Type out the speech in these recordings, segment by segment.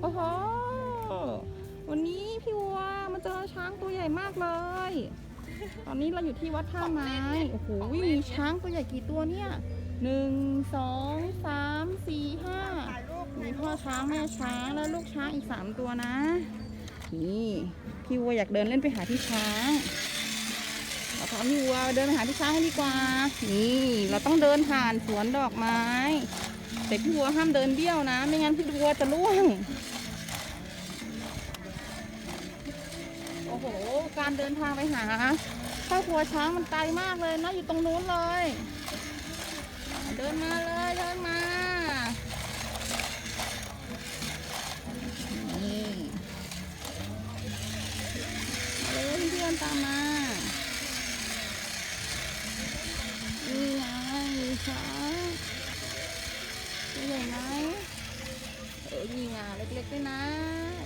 โอ้โห วันนี้พี่วัวมาเจอช้างตัวใหญ่มากเลย ตอนนี้เราอยู่ที่วัดท่าไม้ โอ้โหมีช้างตัวใหญ่กี่ตัวเนี่ยหนึ่งสองสามสี่ห้ามีพ่อช้างแม่ช้างแล้วลูกช้างอีกสามตัวนะ นี่พี่วัวอยากเดินเล่นไปหาที่ช้างเราพาพี่วัวเดินไปหาที่ช้างกันดีกว่า นี่เราต้องเดินผ่านสวนดอกไม้ แต่พี่วัวห้ามเดินเบี้ยวนะ ไม่งั้นพี่วัวจะล่วง การเดินทางไปหาครอบครัวช้างมันไกลมากเลยนะอยู่ตรงนู้นเลย เดินมาเลยเดินมานี่มาเลยเพื่อนตามมานี่ไงช้างใหญ่ไหมเออนี่ไงเล็กๆด้วยนะ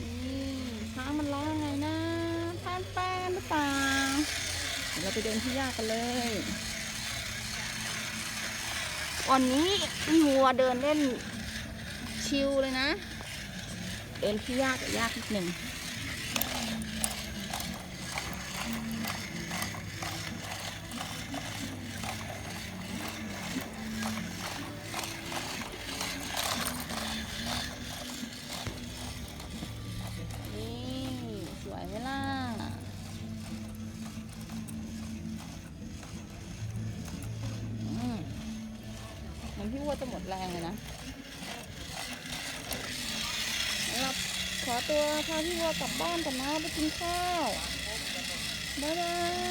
นี่ รือเปล่าเดี๋ยวเราไปเดินที่ยากกันเลยวันนี้วัวเดินเล่นชิลเลยนะ เดินที่ยากแต่ยากนิดหนึ่ง พี่วัวจะหมดแรงเลยนะเราขอตัวพาพี่วัวกลับบ้านกันนะไปกินข้าว บ๊ายบาย